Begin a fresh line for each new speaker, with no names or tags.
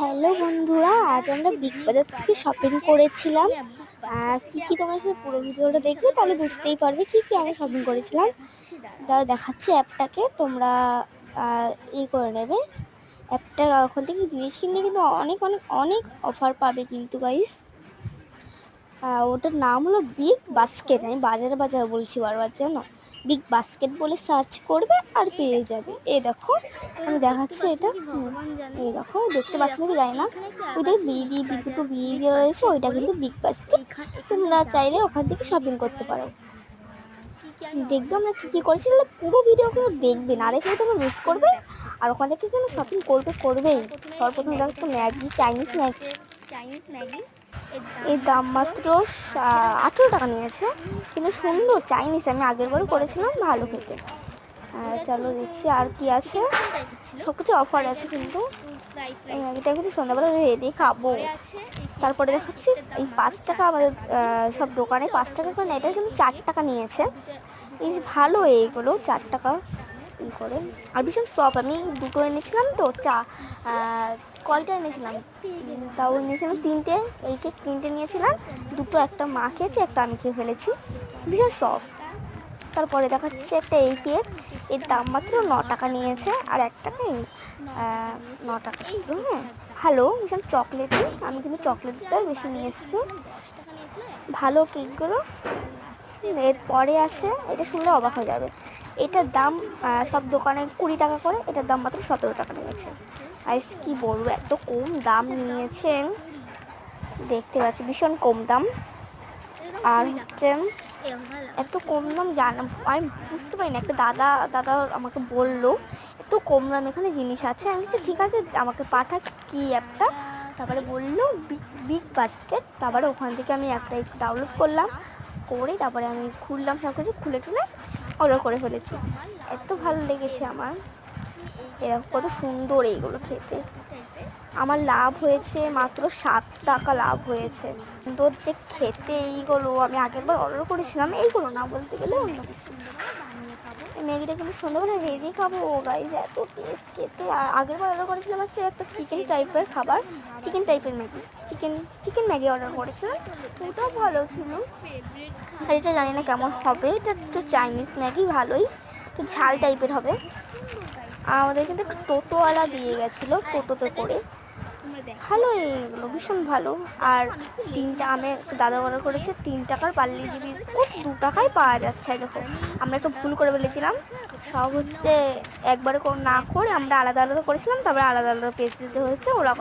Hello বন্ধুরা, আজ আমরা বিগ বাজার থেকে শপিং করেছিলাম। কি কি তোমার সাথে পুরো ভিডিওটা দেখবে তাহলে বুঝতেই পারবে কি কি আমরা শপিং করেছিলাম। তাহলে দেখাচ্ছি অ্যাপটাকে, তোমরা ই করে নেবে। অ্যাপটা ওখান থেকে জিনিস কিনলে কিন্তু অনেক অনেক অনেক অফার পাবে কিন্তু গাইস ওটার নাম হলো বিগ বাস্কেট আমি বাজারে বাজার বলছি বারবার, জানো? বিগ বাস্কেট বলে সার্চ করবে আর পেয়ে যাবে। এ দেখো, আমি দেখাচ্ছি এটা। এই দেখো, দেখতে পাচ্ছ নাকি? জানি না। ওই দেখ বিয়ে দিয়ে বি- দুটো দিয়ে রয়েছে, ওইটা কিন্তু বিগ বাস্কেট তোমরা চাইলে ওখান থেকে শপিং করতে পারো। দেখবে আমরা কী কী করেছি, তাহলে পুরো ভিডিও কিন্তু দেখবে। না দেখলে তোমরা মিস করবে। আর ওখান থেকে কিন্তু শপিং করবে, করবেই। সর্বপ্রথম দেখো Maggi Chinese Maggi
Chinese Maggi
এর দাম মাত্র আঠেরো টাকা নিয়েছে। কিন্তু সুন্দর চাইনিজ আমি আগের বারও করেছিলাম ভালো খেতে। চলো দেখছি আর কি আছে। সব কিছু অফার আছে কিন্তু। এই কিন্তু সন্ধ্যাবেলা রেডি খাব। তারপরে দেখাচ্ছি এই পাঁচ টাকা আমাদের সব দোকানে পাঁচ টাকা করে নেয়, এটা কিন্তু চার টাকা নিয়েছে। এই ভালো এইগুলো চার টাকা। ই করে। আর ভীষণ সব আমি দুটো এনেছিলাম তো, চা কয়টা এনেছিলাম। তাও নিয়েছিলাম তিনটে, এই কেক তিনটে নিয়েছিলাম। দুটো একটা মা খেয়েছে, একটা আমি খেয়ে ফেলেছি। ভীষণ সফট তারপরে দেখাচ্ছে একটা এই কেক, এর দাম মাত্র ন টাকা নিয়েছে, আর এক টাকা ন টাকা। হ্যাঁ ভালো ভীষণ চকলেটই আমি কিন্তু চকলেটটা বেশি নিয়ে এসেছি। ভালো কেকগুলো। এরপরে আছে এটা শুনলে অবাক হয়ে যাবে এটার দাম সব দোকানে কুড়ি টাকা করে, এটার দাম মাত্র সতেরো টাকা নিয়েছে। আইস, কি বলব, এত কম দাম নিয়েছেন। দেখতে পাচ্ছি, ভীষণ কম দাম। আর হচ্ছে, এত কম দাম জানা, আমি বুঝতে পারি না একটা দাদা দাদা আমাকে বলল, এত কম দাম এখানে জিনিস আছে। আমি বলছি, ঠিক আছে, আমাকে পাঠা কি অ্যাপটা? তারপরে বলল বিগ বাস্কেট। তারপরে ওখান থেকে আমি অ্যাপটা ডাউনলোড করলাম। করে তারপরে আমি খুললাম সব কিছু খুলে টুলে অর্ডার করে ফেলেছি। এত ভালো লেগেছে আমার। এরকম কত সুন্দর এইগুলো খেতে। আমার লাভ হয়েছে মাত্র সাত টাকা লাভ হয়েছে। সুন্দর যে খেতে এইগুলো আমি আগেরবার অর্ডার করেছিলাম, এইগুলো না বলতে গেলে অন্য কিছু। ম্যাগিটা কিন্তু সন্ধ্যাবেলা রেডি খাব ও গাইজ এত টেস্ট খেতে। আর আগেরবার অর্ডার করেছিলাম হচ্ছে একটা চিকেন টাইপের খাবার চিকেন টাইপের Maggi chicken chicken Maggi order করেছিলাম, তো ওটাও ভালো ছিল। আর এটা জানি না কেমন হবে, এটা একটু চাইনিজ ম্যাগি, ভালোই, তো ঝাল টাইপের হবে। আমাদের কিন্তু টোটোওয়ালা দিয়ে গেছিল টোটোতে করে। ভালো এগুলো ভীষণ ভালো। আর তিনটা আমি দাদা অর্ডার করেছে, তিন টাকার পার্লি জি বিস্কুট দু টাকায় পাওয়া যাচ্ছে দেখো। আমরা একটু ভুল করে বলেছিলাম। সব হচ্ছে একবারে না করে আমরা আলাদা আলাদা করেছিলাম, তারপরে আলাদা আলাদা পেজ দিতে হয়েছে, ওরা